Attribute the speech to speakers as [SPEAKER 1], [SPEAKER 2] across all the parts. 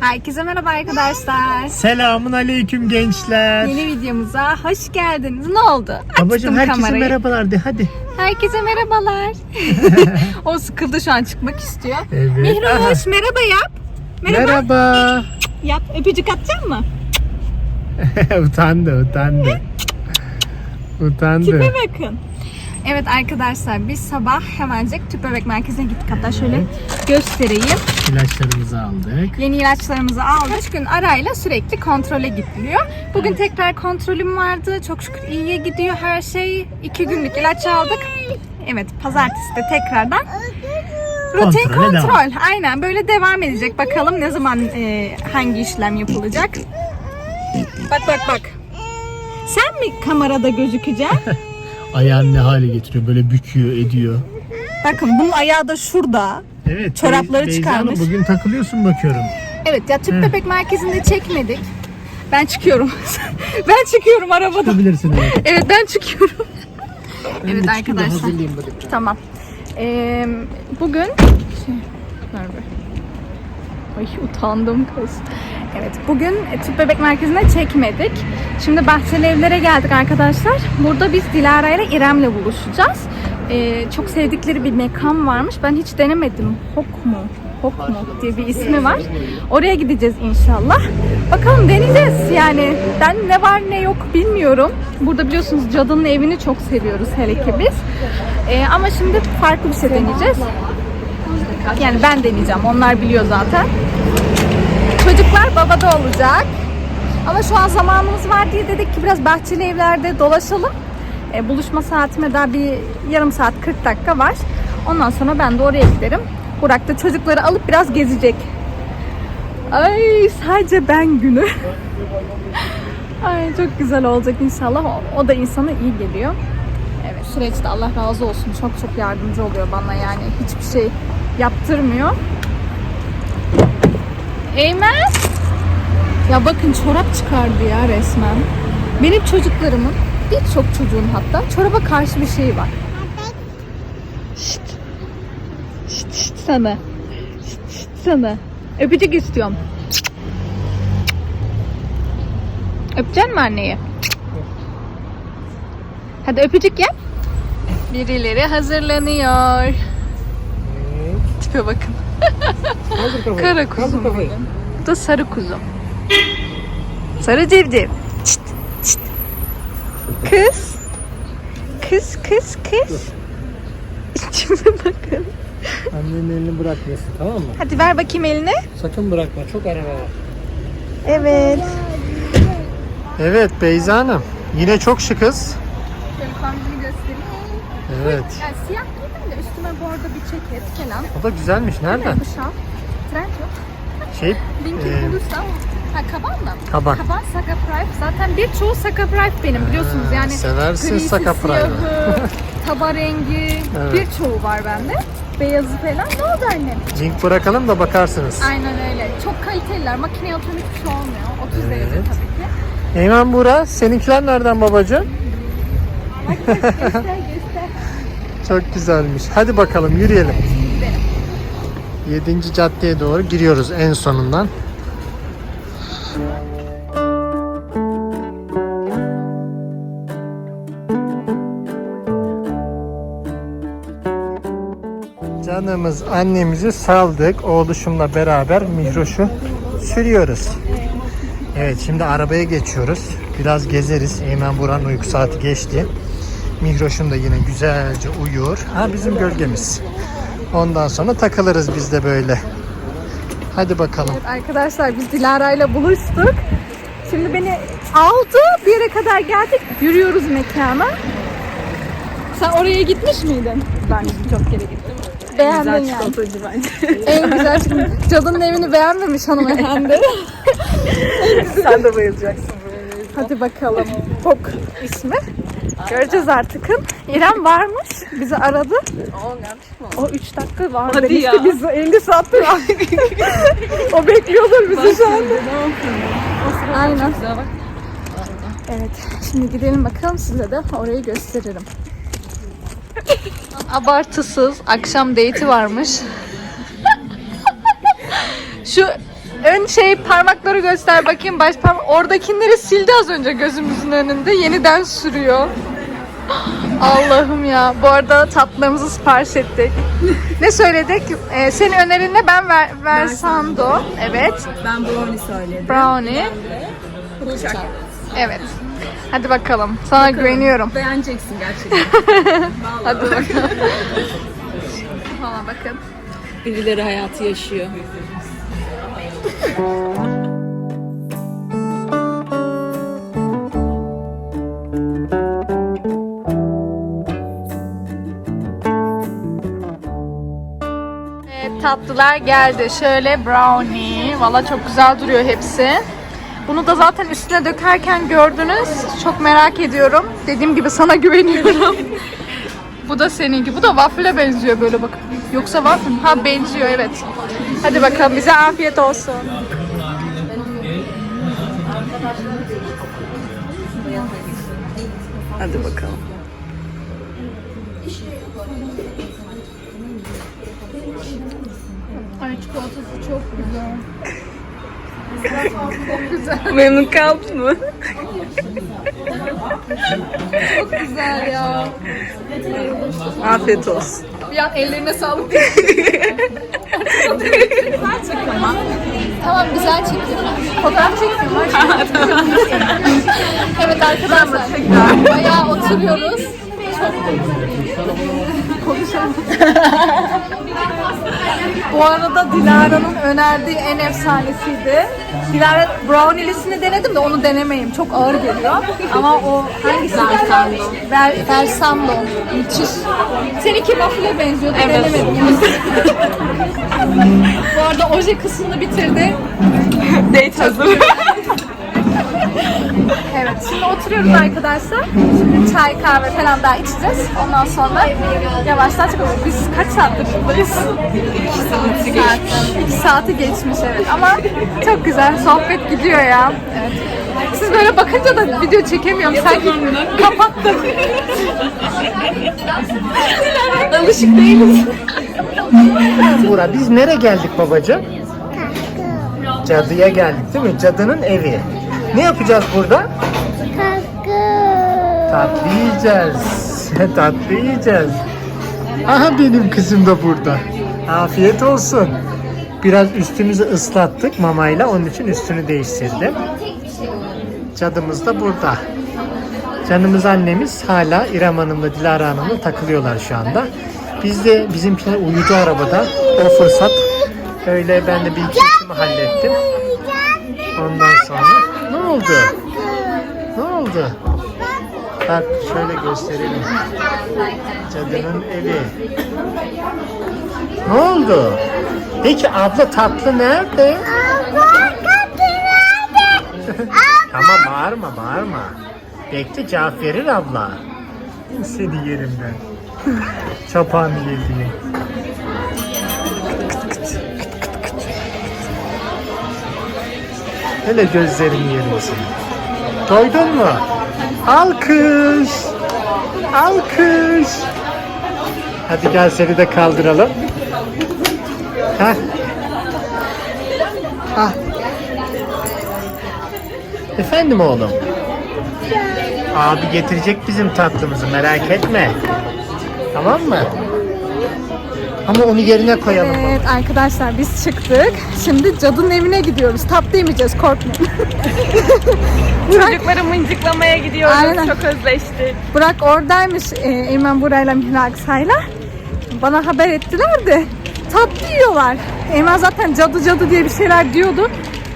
[SPEAKER 1] Herkese merhaba arkadaşlar.
[SPEAKER 2] Selamun aleyküm gençler.
[SPEAKER 1] Yeni videomuza hoş geldiniz. Ne oldu?
[SPEAKER 2] Babacım
[SPEAKER 1] Açtım
[SPEAKER 2] herkese
[SPEAKER 1] kamerayı.
[SPEAKER 2] merhabalar de hadi.
[SPEAKER 1] Herkese merhabalar. o sıkıldı şu an çıkmak istiyor.
[SPEAKER 2] Evet.
[SPEAKER 1] Mihroş merhaba yap. Merhaba.
[SPEAKER 2] Merhaba.
[SPEAKER 1] Yap. Öpücük atacak mı?
[SPEAKER 2] utandı utandı. utandı.
[SPEAKER 1] Tipe bakın. Evet arkadaşlar biz sabah hemencik tüp bebek merkezine gittik. Hatta şöyle göstereyim.
[SPEAKER 2] İlaçlarımızı aldık.
[SPEAKER 1] Yeni ilaçlarımızı aldık. Üç gün arayla sürekli kontrole gidiliyor. Bugün tekrar kontrolüm vardı. Çok şükür iyiye gidiyor her şey. İki günlük ilaç aldık. Evet pazartesi de tekrardan rutin
[SPEAKER 2] Kontrole
[SPEAKER 1] kontrol. Aynen böyle devam edecek. Bakalım ne zaman e, hangi işlem yapılacak. Bak bak bak. Sen mi kamerada gözükeceksin?
[SPEAKER 2] Ayağını ne hale getiriyor böyle büküyor ediyor.
[SPEAKER 1] Bakın bunun ayağı da şurada.
[SPEAKER 2] Evet.
[SPEAKER 1] Çorapları
[SPEAKER 2] Bey-
[SPEAKER 1] çıkarmış.
[SPEAKER 2] Hanım, bugün takılıyorsun bakıyorum.
[SPEAKER 1] Evet ya tüp bebek merkezinde çekmedik. Ben çıkıyorum. ben çıkıyorum arabada.
[SPEAKER 2] Tutabilirsin evet.
[SPEAKER 1] Evet ben çıkıyorum.
[SPEAKER 2] Ben
[SPEAKER 1] Evet
[SPEAKER 2] de çıkayım da
[SPEAKER 1] arkadaşlar.
[SPEAKER 2] hazırlayayım.
[SPEAKER 1] Tamam. Ee, bugün şey, ver be. Ay utandım kız. Evet bugün tüp bebek merkezine çekmedik. Şimdi Bahçeli Evler'e geldik arkadaşlar. Burada biz Dilara ile İrem'le buluşacağız. Ee, çok sevdikleri bir mekan varmış. Ben hiç denemedim. Hok mu? Hok mu diye bir ismi var. Oraya gideceğiz inşallah. Bakalım deneyeceğiz yani. Ben ne var ne yok bilmiyorum. Burada biliyorsunuz cadının evini çok seviyoruz hele ki biz. Ee, ama şimdi farklı bir şey deneyeceğiz. Yani ben deneyeceğim. Onlar biliyor zaten. Çocuklar babada olacak. Ama şu an zamanımız var diye dedik ki biraz bahçeli evlerde dolaşalım. E, buluşma saatime daha bir yarım saat 40 dakika var. Ondan sonra ben de oraya giderim. Burak da çocukları alıp biraz gezecek. Ay sadece ben günü. Ay çok güzel olacak inşallah. O, o da insana iyi geliyor. Evet süreçte Allah razı olsun. Çok çok yardımcı oluyor bana yani. Hiçbir şey yaptırmıyor. Eymen. Ya bakın çorap çıkardı ya resmen. Benim çocuklarımın birçok çocuğun hatta çoraba karşı bir şeyi var. Şşt. Şşt, şşt sana. Şşt, şşt sana. Öpücük istiyorum. Öpecek mi anneyi? Hadi öpücük yap. Birileri hazırlanıyor. Tipe bakın. Kara kuzum benim. Bu da sarı kuzum. Sarı civciv. Kız. Kız kız kız. Şimdi bakın.
[SPEAKER 2] Annenin elini bırakmıyorsun tamam mı?
[SPEAKER 1] Hadi ver bakayım elini.
[SPEAKER 2] Sakın bırakma çok araba var.
[SPEAKER 1] Evet.
[SPEAKER 2] Evet Beyza Hanım. Yine çok şıkız.
[SPEAKER 1] Şöyle kombini göstereyim.
[SPEAKER 2] Evet.
[SPEAKER 1] Yani siyah giydim de üstüme bu arada bir ceket falan.
[SPEAKER 2] O da güzelmiş. Nereden?
[SPEAKER 1] Bu şal. Trend yok.
[SPEAKER 2] Şey,
[SPEAKER 1] Linkini
[SPEAKER 2] e,
[SPEAKER 1] bulursam. Ha kaban mı?
[SPEAKER 2] kaban.
[SPEAKER 1] Kaban Saka Price. Zaten birçoğu Saka Price benim biliyorsunuz yani.
[SPEAKER 2] seversin
[SPEAKER 1] grisi,
[SPEAKER 2] Saka Price'ı.
[SPEAKER 1] siyahı, taba rengi
[SPEAKER 2] Evet.
[SPEAKER 1] birçoğu var bende. Beyazı falan. Ne oldu annem?
[SPEAKER 2] Link bırakalım da bakarsınız.
[SPEAKER 1] Aynen öyle. Çok kaliteliler. Makineye otomatik hiçbir şey olmuyor. 30 derece
[SPEAKER 2] Evet.
[SPEAKER 1] tabii ki.
[SPEAKER 2] Eymen Buğra, seninkiler nereden babacığım?
[SPEAKER 1] Göster göster.
[SPEAKER 2] Çok güzelmiş. Hadi bakalım yürüyelim. 7. caddeye doğru giriyoruz en sonundan. Canımız annemizi saldık. Oğluşumla beraber Mihroş'u sürüyoruz. Evet şimdi arabaya geçiyoruz. Biraz gezeriz. Eymen Buran uyku saati geçti. Mihroş'um da yine güzelce uyuyor. Ha bizim gölgemiz. Ondan sonra takılırız biz de böyle. Hadi bakalım.
[SPEAKER 1] Evet arkadaşlar biz Dilara ile buluştuk. Şimdi beni aldı. Bir yere kadar geldik. Yürüyoruz mekana. Sen oraya gitmiş miydin? Ben çok kere gittim. Beğendin yani.
[SPEAKER 3] çikolatacı bence.
[SPEAKER 1] En güzel çünkü cadının evini beğenmemiş hanımefendi.
[SPEAKER 3] Sen de bayılacaksın.
[SPEAKER 1] Hadi bakalım. Bok ismi. Göreceğiz artık. İrem varmış. Bizi aradı. O 3 dakika var
[SPEAKER 3] Hadi
[SPEAKER 1] demişti.
[SPEAKER 3] ya.
[SPEAKER 1] Biz 50 saattir O bekliyordur bizi şu anda. Aynen.
[SPEAKER 3] Güzel.
[SPEAKER 1] Evet. Şimdi gidelim bakalım size de orayı gösteririm. Abartısız akşam date'i varmış. Şu ön şey parmakları göster bakayım baş parmak. Oradakileri sildi az önce gözümüzün önünde. Yeniden sürüyor. Allah'ım ya. Bu arada tatlılarımızı sipariş ettik. ne söyledik? Ee, senin önerin ne? Ben ver, versando. Evet.
[SPEAKER 3] Ben brownie söyledim.
[SPEAKER 1] Brownie.
[SPEAKER 3] Uçak.
[SPEAKER 1] Evet. Hadi bakalım. Sana güveniyorum.
[SPEAKER 3] Beğeneceksin gerçekten.
[SPEAKER 1] Hadi bakalım. Valla bakın.
[SPEAKER 3] Birileri hayatı yaşıyor.
[SPEAKER 1] Tatlılar geldi. Şöyle brownie. Valla çok güzel duruyor hepsi. Bunu da zaten üstüne dökerken gördünüz. Çok merak ediyorum. Dediğim gibi sana güveniyorum. Bu da seninki. Bu da waffle'e benziyor böyle bak. Yoksa waffle mı? Ha benziyor evet. Hadi bakalım bize afiyet olsun.
[SPEAKER 3] Hadi bakalım.
[SPEAKER 1] Ay çikolatası çok güzel.
[SPEAKER 3] Memnun kaldın mı?
[SPEAKER 1] Güzel ya.
[SPEAKER 3] Afiyet olsun.
[SPEAKER 1] An ellerine sağlık. tamam güzel çektim. Fotoğraf çektim. evet arkadaşlar. Bayağı oturuyoruz. Konuşalım. Bu arada Dilara'nın önerdiği en efsanesiydi. Dilara brownie'lisini denedim de onu denemeyeyim. Çok ağır geliyor. Ama o hangisi? Versando. Ver, Versando. Müthiş. Seninki waffle'e benziyordu. Denemedim. Bu arada oje kısmını bitirdi.
[SPEAKER 3] Date hazır.
[SPEAKER 1] Evet, şimdi oturuyoruz arkadaşlar. Şimdi çay, kahve falan daha içeceğiz. Ondan sonra yavaştan çıkıyoruz. Biz kaç saattir buradayız? 2 saati geçmiş. 2 saati geçmiş evet ama çok güzel sohbet gidiyor ya. Evet. Siz böyle bakınca da video çekemiyorum. Sanki kapattım. Alışık değiliz.
[SPEAKER 2] Bura biz nereye geldik babacığım? Cadıya geldik değil mi? Cadının evi. Ne yapacağız burada? Tatlı yiyeceğiz. Tatlı yiyeceğiz. Aha benim kızım da burada. Afiyet olsun. Biraz üstümüzü ıslattık mamayla. Onun için üstünü değiştirdim. Cadımız da burada. Canımız annemiz hala İrem Hanım'la Dilara Hanım'la takılıyorlar şu anda. Biz de bizimkiler uyudu arabada. O fırsat. Öyle ben de bir iki işimi hallettim. Ondan sonra oldu? Ne oldu? Bak şöyle gösterelim. Cadının evi. Ne oldu? Peki abla tatlı nerede? Tamam bağırma bağırma. Bekle cevap verir abla. Seni yerim ben. Çapağını yediğim. Hele gözlerini yerim seni. Doydun mu? Alkış. Alkış. Hadi gel seni de kaldıralım. Heh. Ah. Efendim oğlum? Abi getirecek bizim tatlımızı merak etme. Tamam mı? Ama onu yerine koyalım.
[SPEAKER 1] Evet arkadaşlar biz çıktık. Şimdi cadının evine gidiyoruz. Tatlı yemeyeceğiz korkmayın.
[SPEAKER 3] Çocukları mıncıklamaya gidiyoruz.
[SPEAKER 1] Aynen.
[SPEAKER 3] Çok özleştik.
[SPEAKER 1] Burak oradaymış e, Eymen Buray'la Mihra Aksa'yla. Bana haber ettiler de tatlı yiyorlar. Eymen zaten cadı cadı diye bir şeyler diyordu.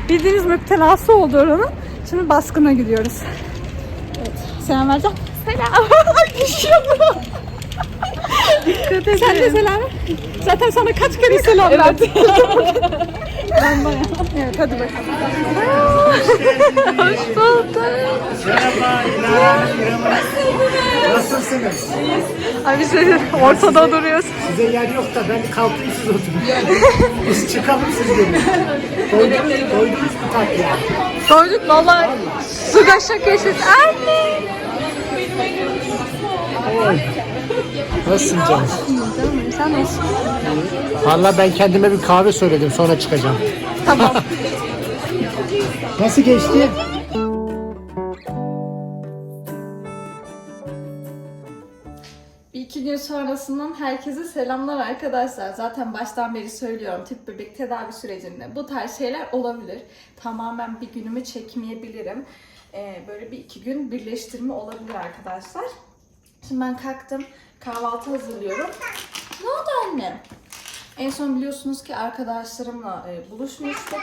[SPEAKER 1] Bildiğiniz müptelası oldu oranın. Şimdi baskına gidiyoruz. Evet. Selam vereceğim. Selam. Ay düşüyorum. Sen de selam. Zaten sana kaç kere selam verdim. ben bana. Evet hadi bakalım. Hoş bulduk.
[SPEAKER 2] Merhaba Hanım. Nasılsınız?
[SPEAKER 1] Ay biz de ortada duruyoruz.
[SPEAKER 2] Size yer yok da ben kalkayım siz oturun. Biz çıkalım siz gelin. Doydunuz, doydunuz mu tatlıya?
[SPEAKER 1] Doyduk valla su kaşak yaşıyoruz. Anne.
[SPEAKER 2] Oy. Nasılsın canım?
[SPEAKER 1] Canım sen nasılsın?
[SPEAKER 2] Valla ben kendime bir kahve söyledim sonra çıkacağım.
[SPEAKER 1] Tamam.
[SPEAKER 2] Nasıl geçti?
[SPEAKER 1] Bir iki gün sonrasından herkese selamlar arkadaşlar. Zaten baştan beri söylüyorum tüp bebek tedavi sürecinde bu tarz şeyler olabilir. Tamamen bir günümü çekmeyebilirim. Ee, böyle bir iki gün birleştirme olabilir arkadaşlar. Şimdi ben kalktım kahvaltı hazırlıyorum. Ne oldu annem? En son biliyorsunuz ki arkadaşlarımla e, buluşmuştuk.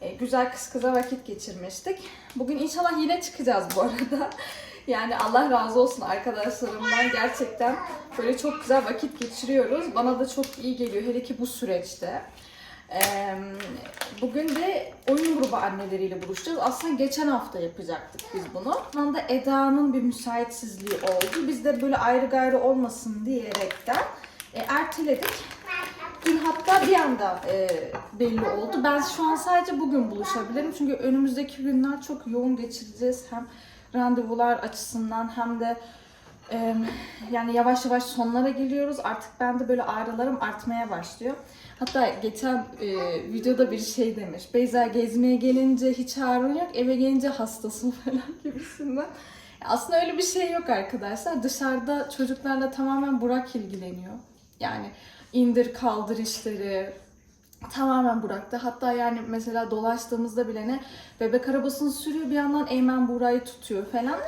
[SPEAKER 1] E, güzel kız kıza vakit geçirmiştik. Bugün inşallah yine çıkacağız bu arada. Yani Allah razı olsun arkadaşlarımdan gerçekten böyle çok güzel vakit geçiriyoruz. Bana da çok iyi geliyor hele ki bu süreçte. Bugün de oyun grubu anneleriyle buluşacağız. Aslında geçen hafta yapacaktık biz bunu. Şu anda Eda'nın bir müsaitsizliği oldu. Biz de böyle ayrı gayrı olmasın diyerekten e, erteledik. Dün hatta bir anda e, belli oldu. Ben şu an sadece bugün buluşabilirim. Çünkü önümüzdeki günler çok yoğun geçireceğiz. Hem randevular açısından hem de yani yavaş yavaş sonlara geliyoruz. Artık ben de böyle ağrılarım artmaya başlıyor. Hatta geçen e, videoda bir şey demiş. Beyza gezmeye gelince hiç ağrın yok, eve gelince hastasın falan gibisinden. Aslında öyle bir şey yok arkadaşlar. Dışarıda çocuklarla tamamen Burak ilgileniyor. Yani indir kaldır işleri tamamen Burak'ta. Hatta yani mesela dolaştığımızda bile ne bebek arabasını sürüyor bir yandan Eymen Burak'ı tutuyor falan.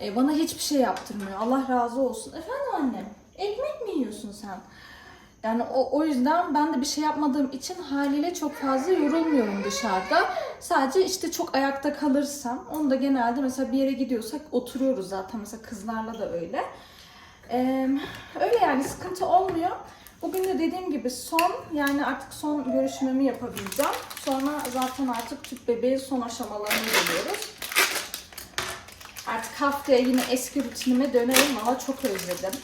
[SPEAKER 1] E, bana hiçbir şey yaptırmıyor. Allah razı olsun. Efendim annem ekmek mi yiyorsun sen? Yani o, o yüzden ben de bir şey yapmadığım için haliyle çok fazla yorulmuyorum dışarıda. Sadece işte çok ayakta kalırsam, onu da genelde mesela bir yere gidiyorsak oturuyoruz zaten mesela kızlarla da öyle. Ee, öyle yani sıkıntı olmuyor. Bugün de dediğim gibi son yani artık son görüşmemi yapabileceğim. Sonra zaten artık tüp bebeğin son aşamalarına geliyoruz. Artık haftaya yine eski rutinime dönerim ama çok özledim.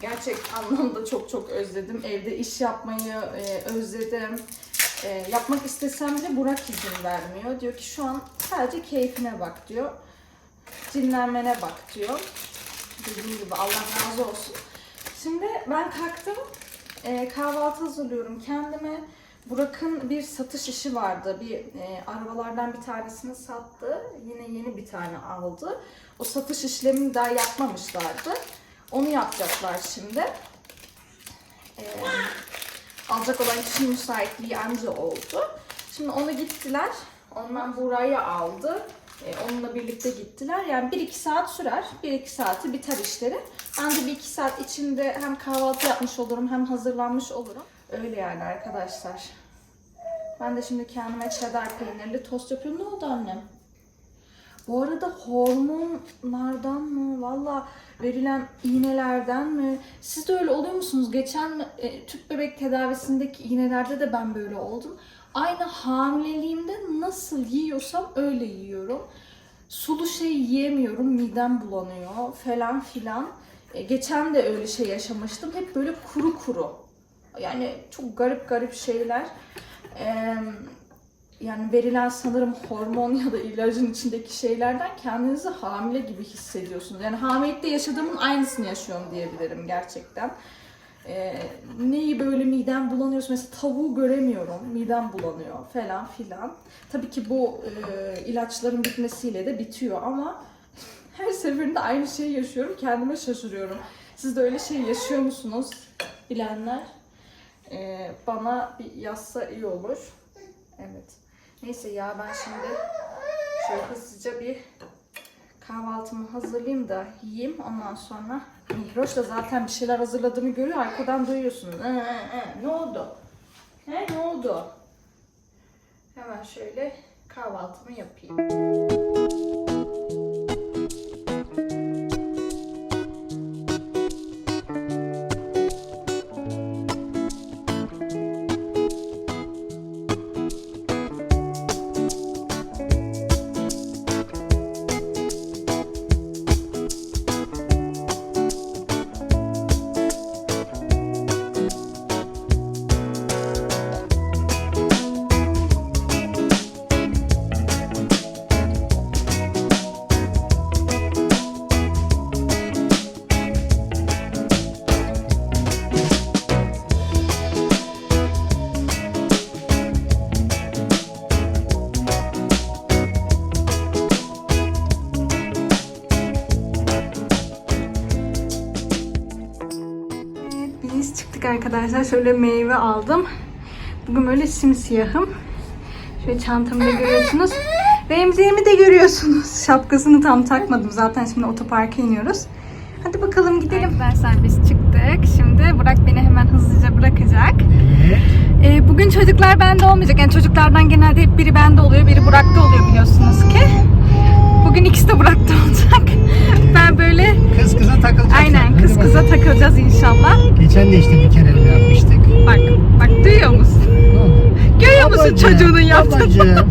[SPEAKER 1] Gerçek anlamda çok çok özledim. Evde iş yapmayı e, özledim. E, yapmak istesem bile Burak izin vermiyor. Diyor ki şu an sadece keyfine bak diyor. Dinlenmene bak diyor. Dediğim gibi Allah razı olsun. Şimdi ben kalktım. E, kahvaltı hazırlıyorum kendime. Burak'ın bir satış işi vardı. Bir e, arabalardan bir tanesini sattı. Yine yeni bir tane aldı. O satış işlemini daha yapmamışlardı. Onu yapacaklar şimdi. E, alacak olan kişinin müsaitliği anca oldu. Şimdi onu gittiler. Ondan Buray'ı aldı. E, onunla birlikte gittiler. Yani 1-2 saat sürer. 1-2 saati biter işleri. Ben de 1-2 saat içinde hem kahvaltı yapmış olurum hem hazırlanmış olurum. Öyle yani arkadaşlar. Ben de şimdi kendime cheddar peynirli tost yapıyorum. Ne oldu annem? Bu arada hormonlardan mı, valla verilen iğnelerden mi? Siz de öyle oluyor musunuz? Geçen e, tüp bebek tedavisindeki iğnelerde de ben böyle oldum. Aynı hamileliğimde nasıl yiyorsam öyle yiyorum. Sulu şey yiyemiyorum, midem bulanıyor falan filan. E, geçen de öyle şey yaşamıştım. Hep böyle kuru kuru. Yani çok garip garip şeyler. Eee yani verilen sanırım hormon ya da ilacın içindeki şeylerden kendinizi hamile gibi hissediyorsunuz. Yani hamilelikte yaşadığımın aynısını yaşıyorum diyebilirim gerçekten. Ee, neyi böyle midem bulanıyorsa mesela tavuğu göremiyorum midem bulanıyor falan filan. Tabii ki bu e, ilaçların bitmesiyle de bitiyor ama her seferinde aynı şeyi yaşıyorum kendime şaşırıyorum. Siz de öyle şey yaşıyor musunuz bilenler? Ee, bana bir yazsa iyi olur. Evet. Neyse ya ben şimdi şöyle hızlıca bir kahvaltımı hazırlayayım da yiyeyim. Ondan sonra Mihroş da zaten bir şeyler hazırladığımı görüyor. Arkadan duyuyorsunuz. Ee, ee. Ne oldu? He ne oldu? Hemen şöyle kahvaltımı yapayım. Arkadaşlar şöyle meyve aldım. Bugün böyle simsiyahım. Şöyle çantamı da görüyorsunuz. Remziye'mi de görüyorsunuz. Şapkasını tam takmadım. Zaten şimdi otoparka iniyoruz. Hadi bakalım gidelim. Arkadaşlar biz çıktık. Şimdi Burak beni hemen hızlıca bırakacak.
[SPEAKER 2] Evet.
[SPEAKER 1] Ee, bugün çocuklar bende olmayacak. Yani çocuklardan genelde hep biri bende oluyor, biri Burak'ta oluyor biliyorsunuz ki. Bugün ikisi de Burak'ta olacak. Ben böyle
[SPEAKER 2] Kız kıza takılacak.
[SPEAKER 1] aynen kız kıza takılacağız inşallah.
[SPEAKER 2] Geçen de işte bir kere öyle yapmıştık.
[SPEAKER 1] Bak, bak duyuyor musun?
[SPEAKER 2] Ne oldu?
[SPEAKER 1] Görüyor musun çocuğunun yaptığını?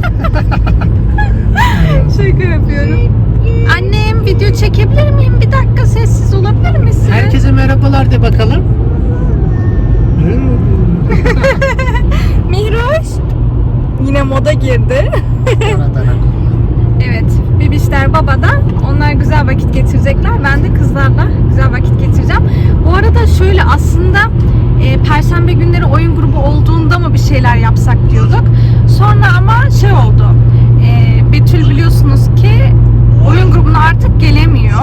[SPEAKER 1] Şaka yapıyorum. Annem video çekebilir miyim? Bir dakika sessiz olabilir misin?
[SPEAKER 2] Herkese merhabalar de bakalım.
[SPEAKER 1] Mihroş. Yine moda girdi. Evet, bebişler babada. Onlar güzel vakit geçirecekler. Ben de kızlarla güzel vakit geçireceğim. Bu arada şöyle aslında e, perşembe günleri oyun grubu olduğunda mı bir şeyler yapsak diyorduk. Sonra ama şey oldu. E, Betül biliyorsunuz ki oyun grubuna artık gelemiyor.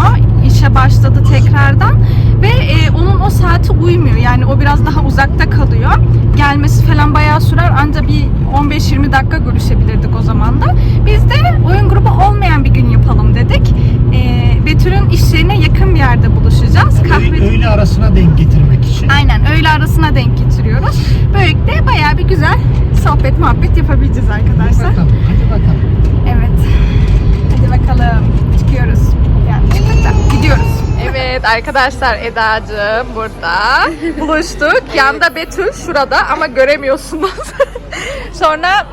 [SPEAKER 1] İşe başladı tekrardan ve e, onun o saati uymuyor. Yani o biraz daha uzakta kalıyor. Gelmesi falan bayağı sürer. Anca bir 15-20 dakika görüşebilirdik o zaman da. Biz de oyun grubu olmayan bir gün yapalım dedik. E, Betül'ün iş yerine yakın bir yerde buluşacağız. Kahve...
[SPEAKER 2] Öğle, arasına denk getirmek için.
[SPEAKER 1] Aynen öğle arasına denk getiriyoruz. Böylelikle bayağı bir güzel sohbet muhabbet yapabileceğiz
[SPEAKER 2] Hadi
[SPEAKER 1] arkadaşlar.
[SPEAKER 2] bakalım, hadi bakalım.
[SPEAKER 1] Evet. Hadi bakalım. Çıkıyoruz. Yani çıktık da gidiyoruz. Evet arkadaşlar Eda'cığım burada. Buluştuk. Yanda Betül şurada ama göremiyorsunuz. Sonra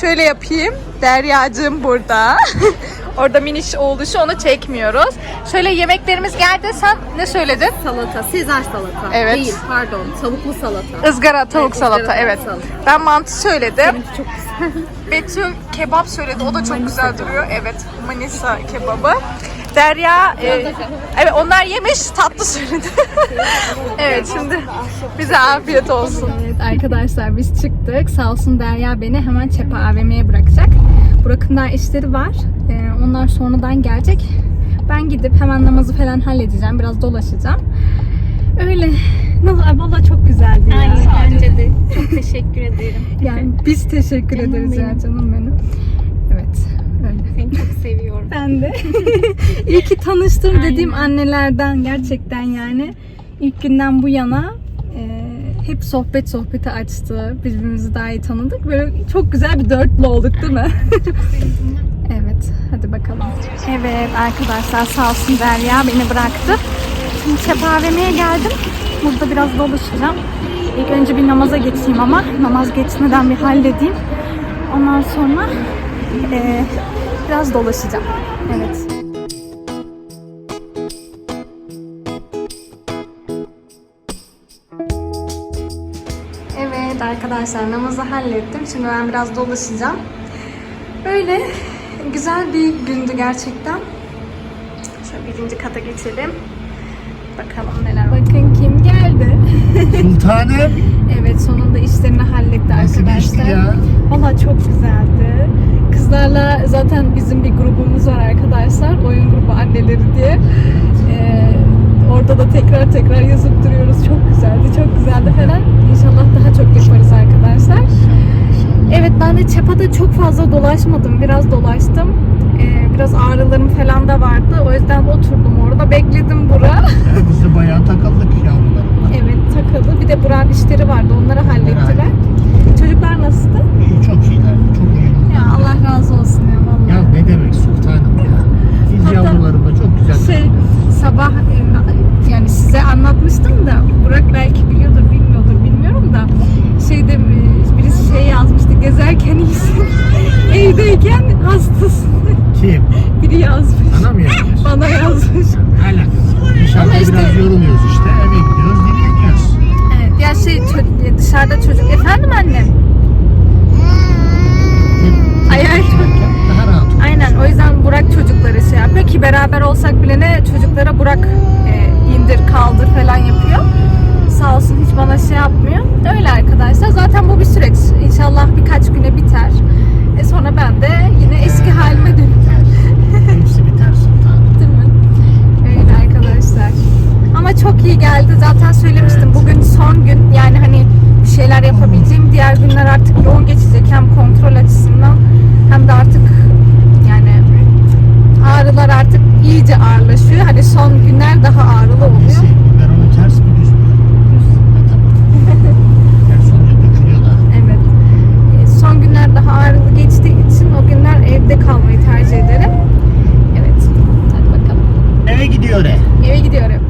[SPEAKER 1] şöyle yapayım. Derya'cığım burada. Orada miniş oluşu onu çekmiyoruz. Şöyle yemeklerimiz geldi. Sen ne söyledin?
[SPEAKER 3] Salata, Sezar salata.
[SPEAKER 1] Evet.
[SPEAKER 3] Değil, pardon. Tavuklu salata.
[SPEAKER 1] Izgara tavuk
[SPEAKER 3] Evet,
[SPEAKER 1] salata
[SPEAKER 3] ızgara
[SPEAKER 1] evet.
[SPEAKER 3] salata.
[SPEAKER 1] Ben mantı söyledim.
[SPEAKER 3] Çok güzel.
[SPEAKER 1] Betül kebap söyledi. O da çok güzel duruyor. Evet. Manisa kebabı. Derya e, evet onlar yemiş tatlı söyledi. evet şimdi bize afiyet olsun. Evet arkadaşlar biz çıktık. Sağ olsun Derya beni hemen Çepa AVM'ye bırakacak. Burak'ın daha işleri var. E, onlar sonradan gelecek. Ben gidip hemen namazı falan halledeceğim. Biraz dolaşacağım. Öyle. Nasıl? Valla çok güzeldi ya.
[SPEAKER 4] Aynen bence de. Çok teşekkür ederim.
[SPEAKER 1] Yani biz teşekkür
[SPEAKER 4] Canım
[SPEAKER 1] ederiz ya
[SPEAKER 4] benim.
[SPEAKER 1] canım benim. Evet. Öyle.
[SPEAKER 4] Seni çok seviyorum.
[SPEAKER 1] Ben de. İyi ki tanıştım
[SPEAKER 4] Aynen.
[SPEAKER 1] dediğim annelerden gerçekten yani. ilk günden bu yana e, hep sohbet sohbeti açtı. Birbirimizi daha iyi tanıdık. Böyle çok güzel bir dörtlü olduk değil mi? evet. Hadi bakalım. Evet arkadaşlar sağ olsun Derya beni bıraktı. Çep AVM'ye geldim. Burada biraz dolaşacağım. İlk önce bir namaza geçeyim ama namaz geçmeden bir halledeyim. Ondan sonra e, biraz dolaşacağım. Evet. Evet arkadaşlar namazı hallettim. Şimdi ben biraz dolaşacağım. Böyle güzel bir gündü gerçekten. Şöyle birinci kata geçelim. Bakalım neler Bakın kim geldi.
[SPEAKER 2] Sultanım.
[SPEAKER 1] evet sonunda işlerini halletti
[SPEAKER 2] Nasıl
[SPEAKER 1] arkadaşlar.
[SPEAKER 2] ya?
[SPEAKER 1] Valla çok güzeldi. Kızlarla zaten bizim bir grubumuz var arkadaşlar. Oyun grubu anneleri diye. Ee, orada da tekrar tekrar yazıp duruyoruz. Çok güzeldi, çok güzeldi falan. İnşallah daha çok yaparız arkadaşlar. Evet ben de Çapa'da çok fazla dolaşmadım. Biraz dolaştım. Ee, biraz ağrılarım falan da vardı. O yüzden oturdum orada. Bekledim Bura.
[SPEAKER 2] Ya biz de bayağı takıldık yavrularımla.
[SPEAKER 1] evet takıldı. Bir de Burak'ın işleri vardı. Onları hallettiler. Çocuklar nasıldı?
[SPEAKER 2] İyi, çok iyiler, çok iyi.
[SPEAKER 1] Ya Allah razı olsun ya vallahi.
[SPEAKER 2] Ya ne demek sultanım ya. Biz
[SPEAKER 1] Hatta
[SPEAKER 2] yavrularımla çok güzel
[SPEAKER 1] Şey sabah e, yani size anlatmıştım da Burak belki biliyordur bilmiyordur bilmiyorum da şeyde e, birisi şey yazmıştı gezerken iyisin evdeyken hastasın
[SPEAKER 2] Kim?
[SPEAKER 1] biri yazmış
[SPEAKER 2] Ana mı yazmış?
[SPEAKER 1] bana yazmış
[SPEAKER 2] Hala. Dışarıda
[SPEAKER 1] Ama işte-
[SPEAKER 2] biraz yoruluyoruz işte. Eve gidiyoruz, dinleniyoruz.
[SPEAKER 1] evet ya şey ço- dışarıda çocuk efendim annem Ay, ay, çok-
[SPEAKER 2] Daha rahat oluyoruz.
[SPEAKER 1] Aynen o yüzden Burak çocukları şey yapıyor ki beraber olsak bile ne çocuklara Burak e, indir kaldır falan yapıyor. Sağ olsun hiç bana şey yapmıyor. Öyle arkadaşlar. Zaten bu bir süreç. İnşallah birkaç güne biter. E sonra ben de yine eski halime dönüp Diğer günler artık yoğun geçecek hem kontrol açısından hem de artık yani ağrılar artık iyice ağırlaşıyor. Hani son günler daha ağrılı oluyor. Şey,
[SPEAKER 2] ben onu ters mi düz mü?
[SPEAKER 1] evet. E, son günler daha ağrılı geçtiği için o günler evde kalmayı tercih ederim. Evet. Hadi bakalım.
[SPEAKER 2] Eve gidiyorum.
[SPEAKER 1] Eve gidiyorum.